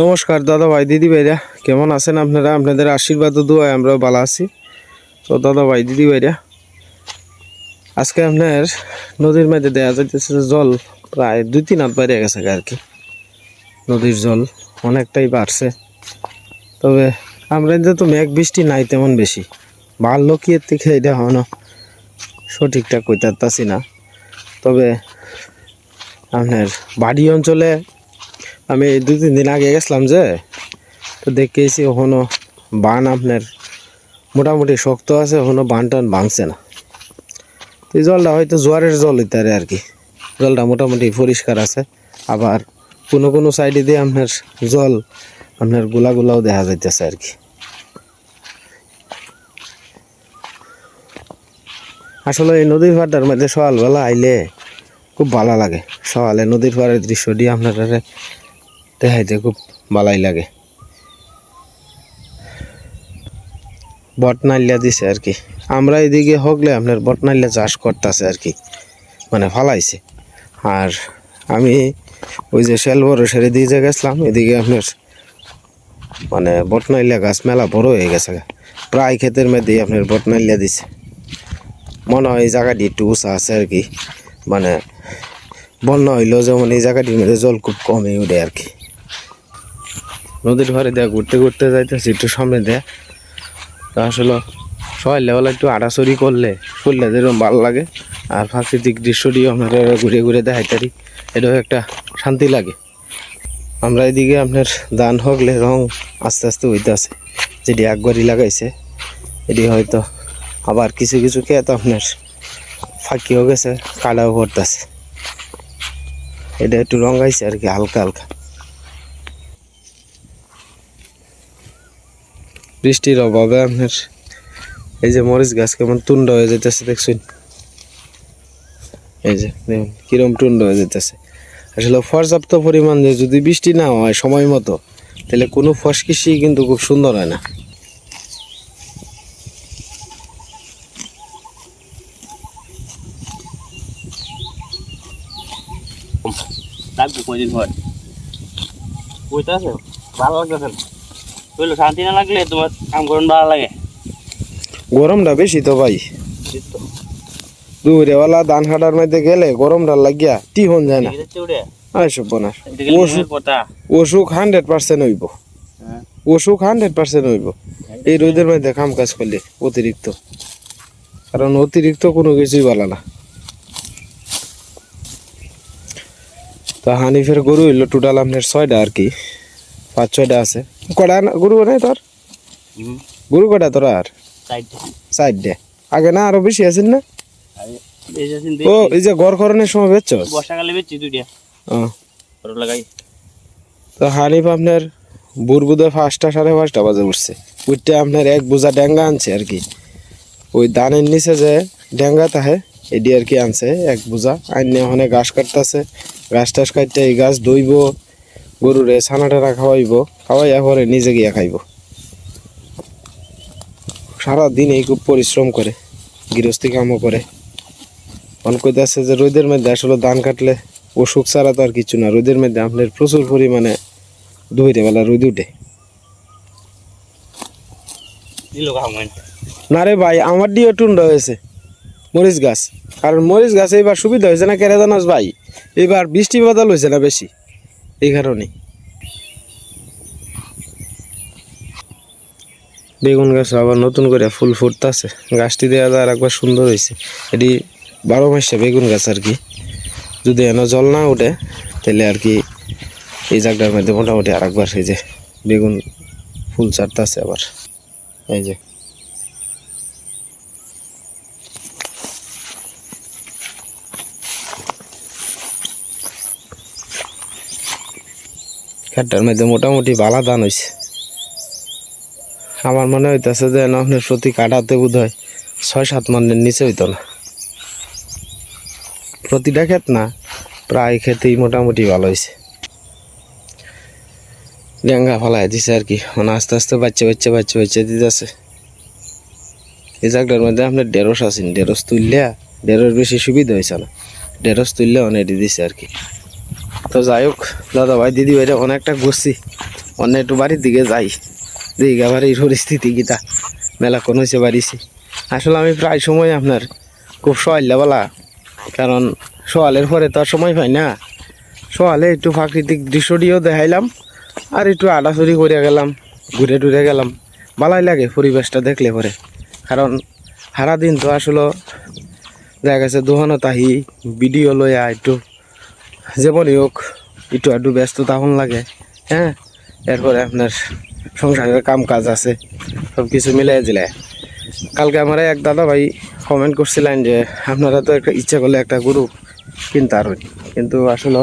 নমস্কার দাদা ভাই, দিদি ভাইরা, কেমন আছেন আপনারা? আপনাদের আশীর্বাদ ও দোয়ায় আমরাও ভালো আছি। তো দাদা ভাই, দিদি ভাইরা, আজকে আপনার নদীর মধ্যে দেওয়া যাইতেছে জল প্রায় দুই তিন হাত বাইরে গেছে আর কি। নদীর জল অনেকটাই বাড়ছে। তবে আমরা এদিকে তো মেঘ বৃষ্টি নাই তেমন বেশি। বাড়লো কি এর থেকে এটা হনো সঠিকটা কইতে পারতাছি না। তবে আপনার বাড়ি অঞ্চলে আমি দু তিন দিন আগে গেছিলাম যে, তো দেখেছি ওখানো বান আপনার মোটামুটি শক্ত আছে ওখানো বান টান ভাঙছে না। তো এই জলটা হয়তো জোয়ারের জল হইতারে আর কি। জলটা মোটামুটি পরিষ্কার আছে, আবার কোনো কোনো সাইডে দিয়ে আপনার জল আপনার গোলা গোলাও দেখা যাইতেছে আর কি। আসলে এই নদীর পাড়টার মধ্যে সকালবেলা আইলে খুব ভালো লাগে। সকালে নদীর পাড়ের দৃশ্যটি আপনারা দেখাইতে খুব ভালোই লাগে। বটনাল্লা দিছে আর কি। আমরা এদিকে হকলে আপনার বটনাল্লা চাষ করতেছে আর কি। মানে ফালাইছে। আর আমি ওই যে শেল বড় সেরে দিয়ে যে গেছিলাম, এদিকে আপনার মানে বটনাল্লা গাছ মেলা বড় হয়ে গেছে প্রায় ক্ষেতের মধ্যে আপনার বটনাল্লা দিছে। মনে হয় এই জায়গাটি একটু উঁচা আছে আর কি। মানে বন্যা হইলেও যেমন এই জায়গাটির মধ্যে জল খুব কমে উঠে আর কি। নদীর ঘরে দেয়া ঘুরতে ঘুরতে যাইতেছি একটু সামনে দেয়া। তা আসলে সবাই লেভেল একটু আড়াচড়ি করলে করলে যেরকম ভালো লাগে। আর প্রাকৃতিক দৃশ্যটিও আপনারা ঘুরে ঘুরে দেখাইতারি, এটাও একটা শান্তি লাগে। আমরা এদিকে আপনার ধান হগলে রং আস্তে আস্তে হইতে আছে, যেটি একবারই লাগাইছে। এটি হয়তো আবার কিছু কিছু ক্ষেত আপনার ফাঁকিও গেছে কালাও পড়তেছে এটা একটু রঙাইছে আর কি, হালকা হালকা। বৃষ্টির অভাবে আপনার এই যে মরিচ গাছ কেমন তুন্ড হয়ে যেতেছে দেখছুন? এই যে দেখুন, কিরম টুন্ড হয়ে যেতেছে আসলে পর্যাপ্ত পরিমাণ যে যদি বৃষ্টি না হয় সময় মতো, তাহলে কোনো ফস কৃষি কিন্তু খুব সুন্দর হয় না। কয়দিন হয়? বুঝতেছে ভালো লাগতেছে না। বুঝলো শান্তি না লাগলে তোমার ভালো লাগে। গরমটা বেশি তো ভাই। দুপুরেবেলা ধান কাটার মধ্যে গেলে গরমটা লাগিয়া টিহন যায় না। আইসব বোনার অসুখ হান্ড্রেড পার্সেন্ট হইব। অসুখ হান্ড্রেড পার্সেন্ট হইব। এই রোদের মধ্যে কাম কাজ করলে অতিরিক্ত। কারণ অতিরিক্ত কোনো কিছুই ভালো না। তা হানিফের গরু হইল টোটাল আপনার ছয়টা আর কি। পাঁচ ছয়টা আছে। কটা গরু নেই তোর? গরু কটা তোর আর? সাইডটা চারটে। আগে না আরও বেশি আছেন না? ও এই যে ঘর করণের সময় বেচছ বর্ষাকালে বেচছি দুইটা। লাগাই। তো হানিফ আপনার বুরবুদে পাঁচটা সাড়ে পাঁচটা বাজে উঠছে। উঠতে আপনার এক বোঝা ড্যাঙ্গা আনছে আর কি। ওই দানের নিচে যে ড্যাঙ্গা তাহে এটি আর কি আনছে এক বোঝা। আইনে ওখানে ঘাস কাটতেছে। ঘাস টাস কাটতে এই গাছ দইব গরুরে ছানা টানা খাওয়াইব খাওয়াইয়া পরে নিজে গিয়া খাইব। সারাদিন এই খুব পরিশ্রম করে গৃহস্থী কামও করে। মন কইতাছে যে রোদের মধ্যে আসলে ধান কাটলে অসুখ ছাড়া তো আর কিছু না রোদের মধ্যে আপনার প্রচুর পরিমাণে দুপুরে বেলা রোদ উঠে। না রে ভাই আমার দিয়ে টুন্ড হয়েছে মরিচ গাছ। কারণ মরিচ গাছ এবার সুবিধা হয়েছে না কেড়ে জানাস ভাই? এবার বৃষ্টি বাদল হয়েছে না বেশি। এই কারণে। বেগুন গাছ আবার নতুন করে ফুল ফুটতেছে। গাছটি দেওয়া আর একবার সুন্দর হয়েছে। এটি বারো মাসে বেগুন গাছ আর কি। যদি এনে জল না উঠে, তাহলে আর কি এই জায়গাটার মধ্যে মোটামুটি আর একবার এই যে বেগুন ফুল ছাড়তেছে আবার। এই যে খেটটার মধ্যে মোটামুটি বালা দান হয়েছে আমার মনে হইতেছে যে আপনার প্রতি কাটাতে বোধ হয় ছয় সাত মানের নিচে হইতো না। প্রতিটা ক্ষেত না, প্রায় ক্ষেতেই মোটামুটি ভালো হয়েছে ডেঙ্গা ফলাই দিছে আর কি মানে আস্তে আস্তে বাচ্চা বাচ্চা বাচ্চা বাচ্চা দিতেছে। এই জায়গাটার মধ্যে আপনার ঢেঁড়স আছেন ঢেঁড়স তুললে ঢেঁড়স বেশি সুবিধা হয়েছে না। ঢেঁড়স তুললে অনেক দিছে আর কি। তো যাই হোক, দাদা ভাই, দিদি ভাইরা অনেকটা ঘুরছি। অন্য একটু বাড়ির দিকে যাই। দিঘা বাড়ির পরিস্থিতি কিতা। মেলা কোন হয়েছে বাড়িছি। আসলে আমি প্রায় সময় আপনার খুব সহাল্লাবেলা কারণ সকালের পরে তো আর সময় পাই না। সকালে একটু প্রাকৃতিক দৃশ্যটিও দেখাইলাম। আর একটু আডাচুরি করে গেলাম, ঘুরে টুরে গেলাম। ভালোই লাগে পরিবেশটা দেখলে পরে। কারণ সারাদিন তো আসলে দেখা গেছে দোকানো তাহি, ভিডিও লইয়া একটু যেমনই হোক, একটু একটু ব্যস্ত তখন লাগে হ্যাঁ? এরপরে আপনার সংসারের কাম কাজ আছে সব কিছু মিলাই দিলে। কালকে আমার এক দাদা ভাই কমেন্ট করছিলেন যে, আপনারা তো একটা ইচ্ছা করলে একটা গরু কিনতে আর কিন্তু আসলে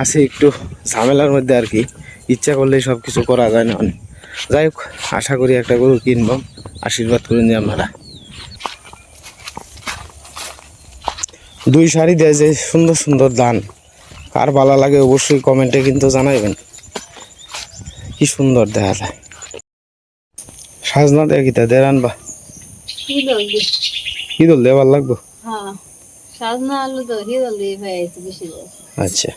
আছে একটু ঝামেলার মধ্যে আর কি, ইচ্ছা করলেই সব কিছু করা যায় না। যাই হোক, আশা করি একটা গরু কিনব, আশীর্বাদ করুন যে আপনারা। দুই শাড়ি দেয় যে সুন্দর সুন্দর দান। কার ভালো লাগে অবশ্যই কমেন্টে কিন্তু জানাইবেন। কি সুন্দর দেখা যায় সাজনা দেয় কিতা? দেয় রানবা দি। কি দল দেওয়ার লাগবো? হ্যাঁ দিয়ে আচ্ছা।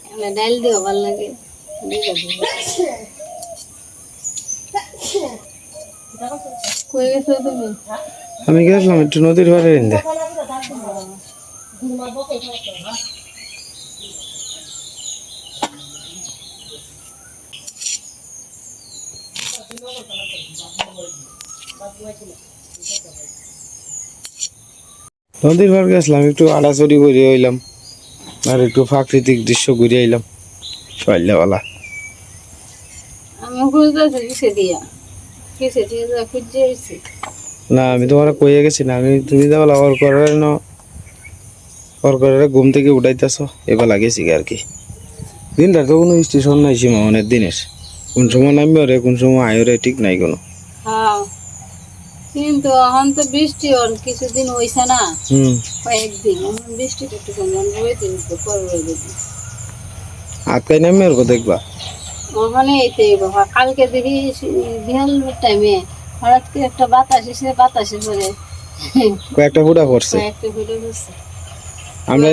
আমি গেছিলাম একটু নদীর পাড়ে নদীর পাড় গেছিলাম একটু আড়াচড়ি করে হইলাম আর একটু প্রাকৃতিক দৃশ্য ঘুরে আইলাম এসেছি না আমি তোমার কইয়ে গেছি না আমি তুমি তো বলা ওর করে ন ওর করে ঘুম থেকে উঠাইতেছ এবেলা গেছি আর কি। দিনটা তো কোনো স্টেশন নাই সীমা অনেক দিনের। কোন সময় নামবে রে কোন সময় আয় রে ঠিক নাই কোনো। হ্যাঁ। কিন্তু এখন তো বৃষ্টি ওর কিছুদিন হইছে না। হুম। কয়েকদিন এখন বৃষ্টিটা একটু কম রয়ে দিন তো দিন আটকাই ওর দেখবা? ওখানে কালকে দেখি বিহাল টাইমে হঠাৎ করে একটা বাতাস এসে বাতাসে পরে। কয়েকটা ফুটা পড়ছে। একটা ভিডিও করছে আমরা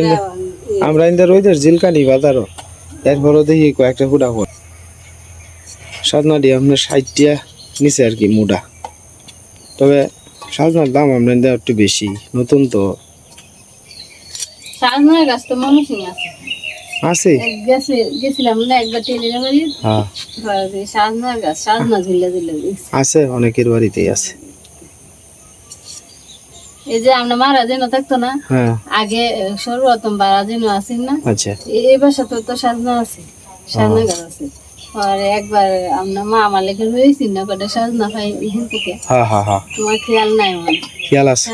আমরা ইন্দা রইদের জিলকানি বাজারও। এরপরও দেখি কয়েকটা ফুটা পড় সাজনা দিয়ে আপনার ষাটটিয়া নিচে আর কি মুডা। তবে সাজনার দাম আমরা ইন্দা একটু বেশি। নতুন তো। সাজনার গাছ তো মানুষই আছে। আছে? গেছিলাম না একবার টেলির বাড়ি। হ্যাঁ। সাজনার গাছ সাজনা ঝুলে ঝুলে আছে অনেকের বাড়িতেই আছে। এই যে আমরা মারা যেন থাকতো না হ্যাঁ। আগে সর্বপ্রথম বারা যেন আছি না আচ্ছা। এই বাসা তো তো সাজনা আছে সাজনা গাছ আছে। আর একবার আমরা মা আমার লেগে রয়েছি না কটা সাজনা খাই এখান থেকে। হ্যাঁ হ্যাঁ হ্যাঁ। তোমার খেয়াল নাই আমার? খেয়াল আছে?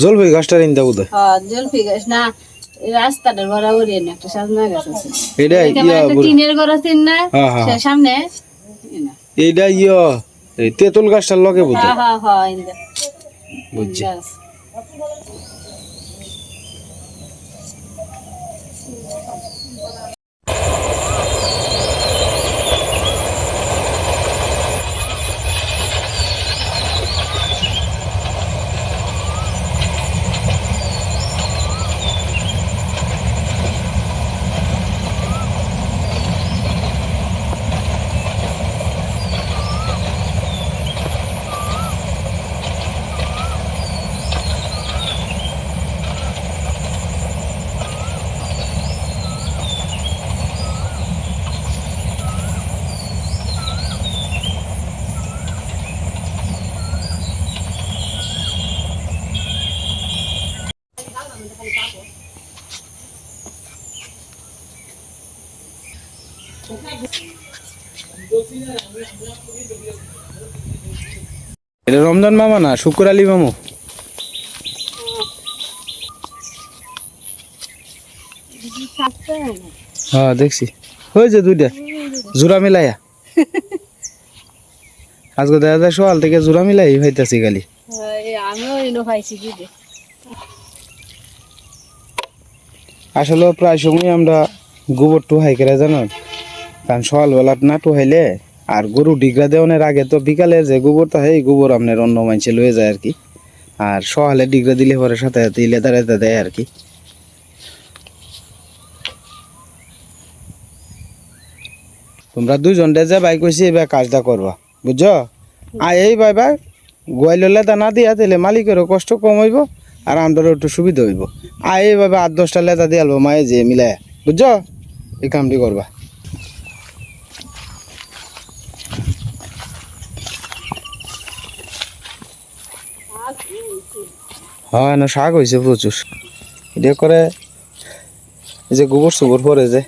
জলপাই গাছটার ইন্দা বোধ হ্যাঁ জলফি গাছ না এই রাস্তাটার বরাবরই এনে একটা সাজনা গাছ আছে। এটা ইয়া টিনের ঘর আছে না হ্যাঁ হ্যাঁ সামনে এই এইটা ইয়া তেঁতুল গাছটার লগে বোধ হ্যাঁ হ্যাঁ হ্যাঁ বুঝছি। এটা রমজান মামা না শুকুর আলী মামু। হ্যাঁ দেখছি। হয়েছে দুইটা জোড়া মিলাইয়া। আজকে দেখা যায় সকাল থেকে জোড়া মিলাই হইতাছি খালি। আসলে প্রায় সময় আমরা গোবর টুহাই করে জানেন কারণ সকালবেলা না টুহাইলে আর গরু ডিগরা দেওয়ানোর আগে তো বিকালে যে গোবরটা হয় এই গোবর আপনার অন্য মানুষে লয়ে যায় আর কি। আর সকালে ডিগরা দিলে পরে সাথে সাথে লেদা লেদা দেয় আর কি। তোমরা দুজন যে বাই কইছি, এবার কাজটা করবা, বুঝছ? আর এই বাই বাই গোয়াল লেদা না দিয়া তাহলে মালিকেরও কষ্ট কম হইব আর আমাদেরও একটু সুবিধা হইব। আর এইভাবে আট দশটা লেদা দিয়ে আলবো মায়ে যে মিলাই বুঝছ? এই কামটি করবা। হ্যাঁ না শাক হয়েছে প্রচুর। এটা করে যে গোবর সুবর পরে যে।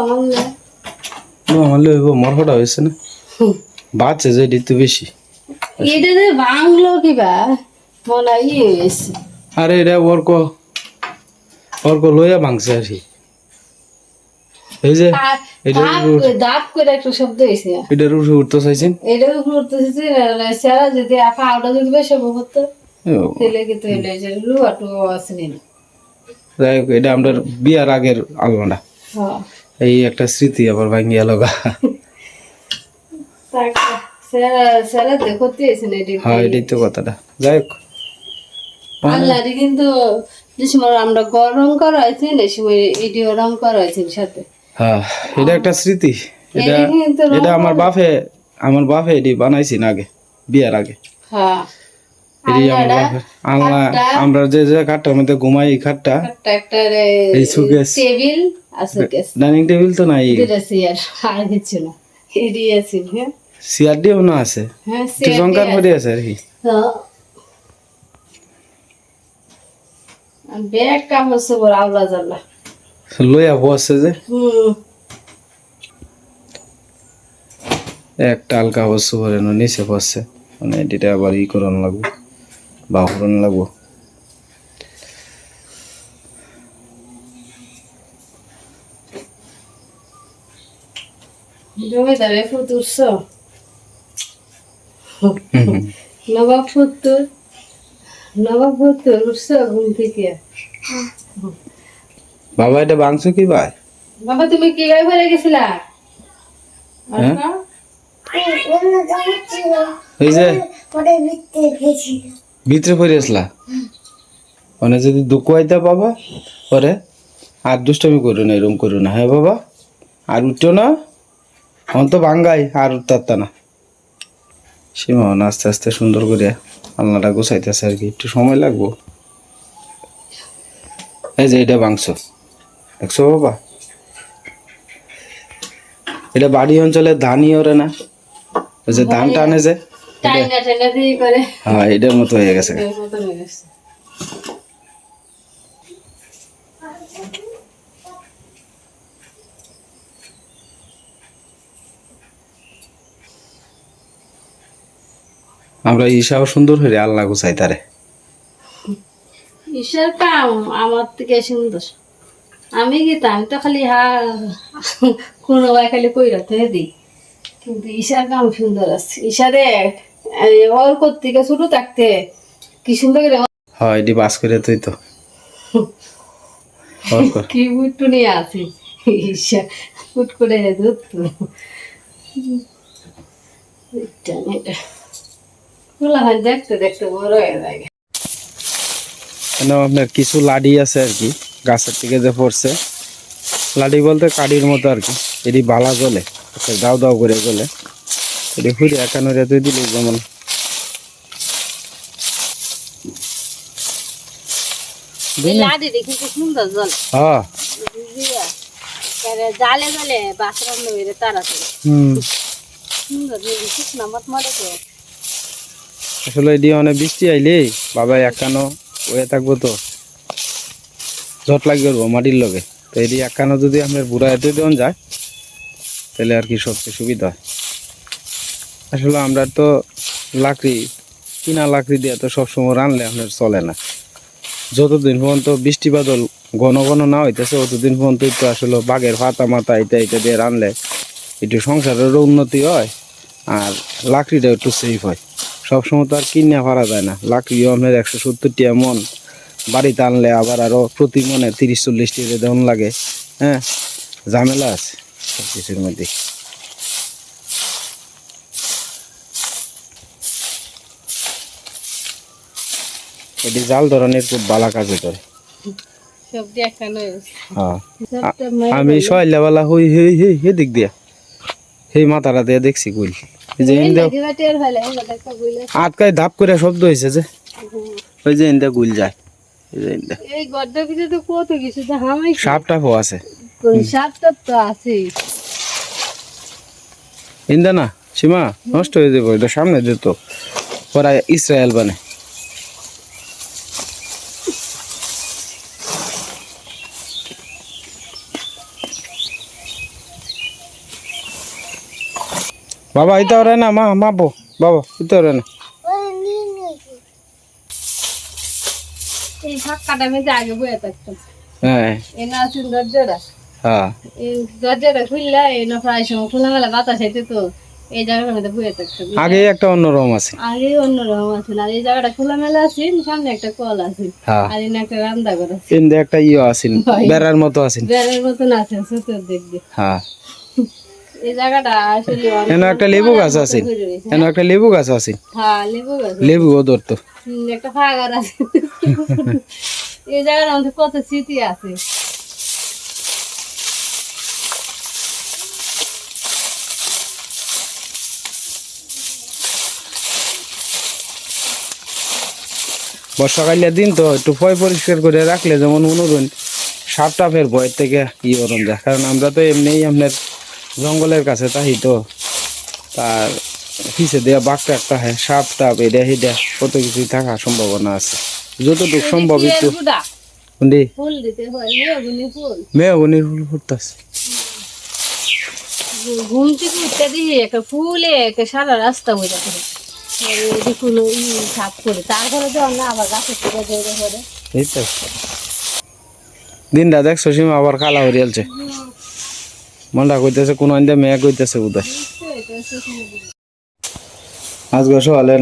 আমার না। লইব মরফটা হয়েছে না? বাচ্চা যে তো বেশি। এটা যে বাংলো কিবা মনে ইয়ে হয়েছে। আরে এটা অর্ক। অর্ক লইয়া ভাঙছে আর কি। এই যে এটা দাঁত দাঁত করে একটা শব্দ হয়েছে। এটার উপরে উঠতে চাইছেন? এটার উপর উঠতেছে সেরা যদি পাউডার যদি বেশি করতো তেলে কিন্তু এলে লুয়া টুয়া আসেনি না। যাই হোক এটা আমাদের বিয়ার আগের আলমাটা। এই একটা স্মৃতি আবার ভাঙিয়া লগা এটি হ্যাঁ এটাই তো কথাটা। যাই হোক। আল্লাহ কিন্তু যে সময় আমরা গরম করা হয়েছে না সময় এটিও রং করা হয়েছে সাথে। হ্যাঁ এটা একটা স্মৃতি। এটা আমার বাপে আমার বাপে এটি বানাইছি না আগে বিয়ার আগে। হ্যাঁ। আল্লাহ আমরা যে যে খাটটার মধ্যে ঘুমাই এই খাটটা একটা একটা এই সুকেস টেবিল ডাইনিং টেবিল তো নাই। চেয়ার আর কিছু না। এটি আছে চেয়ার দিয়েও না আছে। হ্যাঁ জঙ্কার করে আছে। আর কি। ব্যাগ কাপড় চোপড় আওলা জ্বালা লইয়া বসছে যে। একটা ভরে না নিচে বসছে। মানে এটা আবার ই করানো লাগবো। বা লাগবো। জমিদারে ফুতুরছ নবাব ফুতুর নবাব ফুতুর উঠছ ঘুম থেকে? বাবা এটা বাংশ কি ভাই? বাবা তুমি কি গায়ে ভরে গেছিলা? হ্যাঁ? এই যে। ভিতরে পড়ে আসলা? মানে যদি দুঃখ হইতে বাবা পরে আর দুষ্টামি করো না এরকম করো না। হ্যাঁ বাবা? আর উঠো না। এখন তো ভাঙ্গাই আর উঠতে না। সীমাহন আস্তে আস্তে সুন্দর করে আলনাটা গোছাইতেছে আর কি। একটু সময় লাগবো? এই যে এটা মাংস দেখছ বাবা? এটা বাড়ি অঞ্চলে ধানই ওরে না। ওই যে ধান টানে যে। হ্যাঁ এটার মতো হয়ে গেছে। আমরা ঈশাও সুন্দর হয়ে আল্লাহ গোছাই তারে। ঈশ্বর কাম আমার থেকে সুন্দর। আমি কি আমি তো খালি হা কোনো খালি কই রাখতে দিই। কিন্তু ঈশার কাম সুন্দর আছে। ঈশারে ওর কর্তিকে ছোট থাকতে কি সুন্দর করে হয় এটি বাস করে তুই তো। কি বুট্টু নিয়ে আছে ফুট করে হয় দেখতে দেখতে বড় হয়ে যায়। আপনার কিছু লাডি আছে আর কি? গাছের থেকে যে পড়ছে। লাডি বলতে কাঠির মতো আর কি। এটি বালা জ্বলে। একটা দাও দাও করে জ্বলে। এটি ফুড়ে একান্ন রেতে দিলে যেমন। জল। হ্যাঁ। জালে জালে বাসরাম নইরে তাড়াতাড়ি। হুম। সুন্দর দেখিস নামাত মারে তো। আসলে এটি অনেক বৃষ্টি আইলে বাবা একান্ন হয়ে থাকব তো। জট লাগবে মাটির লগে। তো এটি একান্ন যদি আপনার বুড়া এতে দেওয়া যায় তাহলে আর কি সবচেয়ে সুবিধা হয়। আসলে আমরা তো লাকড়ি, কিনা লাকড়ি দিয়ে তো সবসময় রানলে আপনার চলে না। যতদিন পর্যন্ত বৃষ্টি বাদল ঘন ঘন না হইতেছে ততদিন পর্যন্ত একটু আসলে বাঘের পাতা মাথা এটা এটা দিয়ে রানলে একটু সংসারেরও উন্নতি হয় আর লাকড়িটা একটু সেফ হয়। সবসময় তো আর কিনে পারা যায় না। লাকড়িও আপনার একশো সত্তরটি এমন বাড়িতে আনলে আবার আরও প্রতি মনে তিরিশ চল্লিশটি দেওয়ান লাগে। হ্যাঁ ঝামেলা আছে সব কিছুর মধ্যে। এটি জাল ধরনের খুব বালা কাজে করে হ্যাঁ। আমি সয়লাবেলা হই হই হই হে দিক দিয়া। সেই মাথাটা দিয়ে দেখছি এই যে আটকায় ধাপ করে শব্দ হয়েছে যে। ওই যে ইন্দা গুল যায়। ইন্দা। না সীমা নষ্ট হয়ে যাব এটা সামনে দিত ওরা ইসরায়েল বানে। বাবা ইতা ওরে না মা মাবো বাবা ওরে না। এই আগে বয়ে থাকতাম। হ্যাঁ। না আছে দরজাটা। হ্যাঁ। এই দরজাটা খুললা এই না প্রায় সময় বাতাস হইতে তো এই জায়গাটার মধ্যে বয়ে থাকতাম। আগে একটা অন্যরকম আছে। আগে অন্যরকম আছে আর এই জায়গাটা আছে সামনে একটা কল আছে হ্যাঁ। আর এনে একটা আছে। একটা ইয়ে বেড়ার মতো আছেন বেড়ের মতন আছে হ্যাঁ এই জায়গাটা আসলে অনেক এনে একটা লেবু গাছ আছে। এনে একটা লেবু গাছ আছে। হ্যাঁ লেবু ও ধরতো একটা ফাগার আছে। এই জায়গার মধ্যে কত স্মৃতি আছে। বর্ষাকালের দিন তো একটু পয় পরিষ্কার করে রাখলে যেমন মনোরঞ্জন সাপ টাপের ভয় থেকে ই করন যায়। কারণ আমরা তো এমনিই আপনার জঙ্গলের কাছে তাই তো। তার পিছে দেওয়া বাঘটা একটা হ্যাঁ সাপ টাপ এটা হিটা কত কিছুই থাকার সম্ভাবনা আছে। যতটুকু সম্ভব একটু? কোনটি? দিতে ফুল। ফুটতেছে। ঘুম থেকে উঠতে দিয়ে একটা ফুলে একটা সারা রাস্তা হয়ে করে তারপরে না আবার গাছের থেকে ধরে ধরে এই তো। দিনটা দেখছ সীমা আবার কালা হরিয়ালছে মনটা কইতেছে কোন আন্দা মেয়ে কইতেছে বোধহয়? আজকে সকালে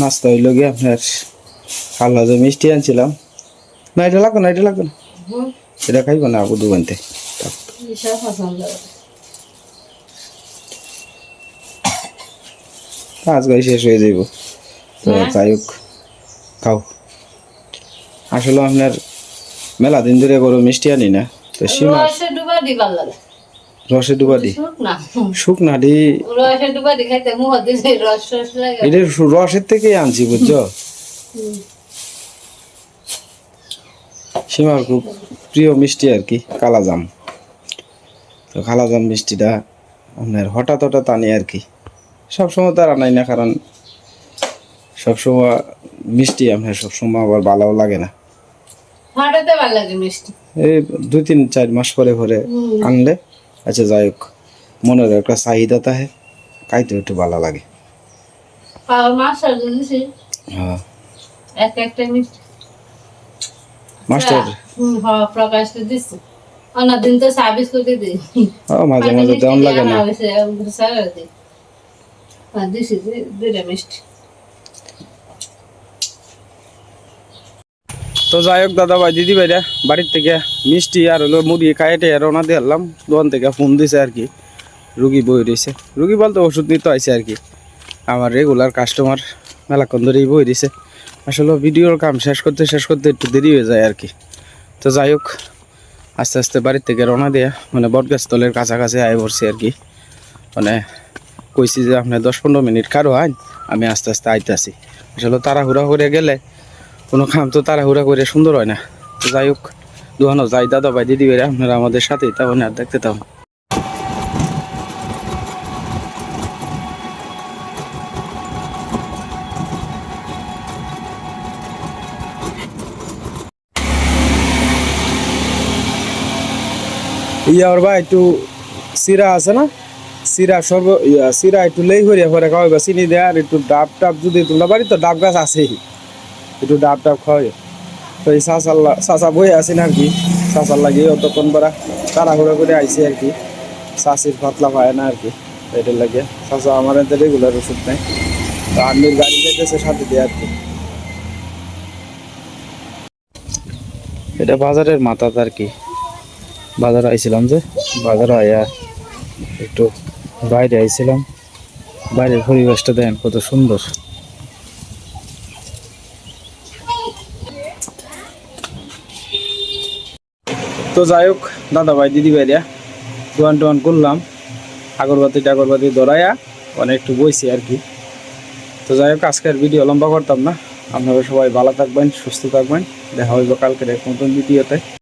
নাস্তা হইল গিয়ে আপনার কাল্লা যে মিষ্টি আনছিলাম। না এটা লাগবে না এটা লাগবে না। এটা খাইব না দোকানতে সব পছন্দ আজকে শেষ হয়ে যাইব। তো যাই হোক খাও। আসলে আপনার মেলা দিন ধরে গরু মিষ্টি আনি না তো সীমা রসে ডুবা দি শুকনা দি। রসে ডুবা দি খাইতে মুহ দিছে রস রস লাগে। এটা রসের থেকেই আনছি বুঝছ? সীমার খুব প্রিয় মিষ্টি আর কি কালাজাম। তো কালাজাম মিষ্টিটা আপনার হঠাৎ হঠাৎ আনি আর কি। সবসময় তো আর আনাই না কারণ সবসময় মিষ্টি আপনার সবসময় আবার ভালোও লাগে না। ফাটাতে ভালো লাগে মিষ্টি। এই দুই তিন চার মাস পরে পরে আনলে আচ্ছা যাই হোক। মনের একটা চাহিদা থাকে খাইতে একটু ভালো লাগে। হ্যাঁ। মাস্টার? হ্যাঁ মাঝে মাঝে দেওয়ান লাগে না দুইটা মিষ্টি তো যাই হোক দাদা ভাই দিদি ভাইরা বাড়ির থেকে মিষ্টি আর হলো মুরগি খাইটে রওনা দিয়ে এলাম। দোকান থেকে ফোন দিছে আর কি। রুগী বই রয়েছে। রুগী বলতে ওষুধ নিতে আইছে আর কি। আমার রেগুলার কাস্টমার মেলাক্ষণ ধরেই বই দিছে। আসলে ভিডিওর কাম শেষ করতে শেষ করতে একটু দেরি হয়ে যায় আর কি। তো যাই হোক, আস্তে আস্তে বাড়ির থেকে রওনা দেয়া মানে বটগাছ তলের কাছাকাছি আয় পড়ছি আর কি। মানে কইছি যে আপনি দশ পনেরো মিনিট কারও আইন, আমি আস্তে আস্তে আইতেছি। আসলে তাড়াহুড়া করে গেলে কোনো কাম তো তাড়াহুড়া করে সুন্দর হয় না। যাই হোক দোকানও যাই, দাদা ভাই, দিদি ভাইরা, আপনারা আমাদের সাথেই তখন আর দেখতে তখন ইয়া ওর ভাই, একটু সিরা আছে না? সিরা সর্ব সিরা একটু লেই করিয়া পরে খাওয়াইবা, চিনি দেয় আর একটু ডাব টাব যদি তোমরা বাড়ি তো ডাব গাছ আছেই। একটু ডাব ডাব খাওয়াই। তো এই চাষাল্লা চাষা বই আছেন আর কি। চাষার লাগিয়ে অতক্ষণ পরা তাড়াহুড়ো করে আইসি আর কি। চাষির পাতলা পায় না আর কি। এটার লাগে চাচা আমার এতে রেগুলার ওষুধ নেই তো আর্মির গাড়ি যেতেছে সাথে দিয়ে আর কি। এটা বাজারের মাথাতে আর কি। বাজারে আইছিলাম যে, বাজারে আয়া একটু বাইরে আইছিলাম। বাইরের পরিবেশটা দেন কত সুন্দর। তো যাই হোক দাদা ভাই দিদি ভাইরা দোয়ান টোয়ান করলাম। আগরবাতি, টাগরবাতি ধরাইয়া অনেক একটু বইছি আর কি। তো যাই হোক, আজকের ভিডিও লম্বা করতাম না। আপনারা সবাই ভালো থাকবেন, সুস্থ থাকবেন। দেখা হইব কালকের এক নতুন ভিডিওতে।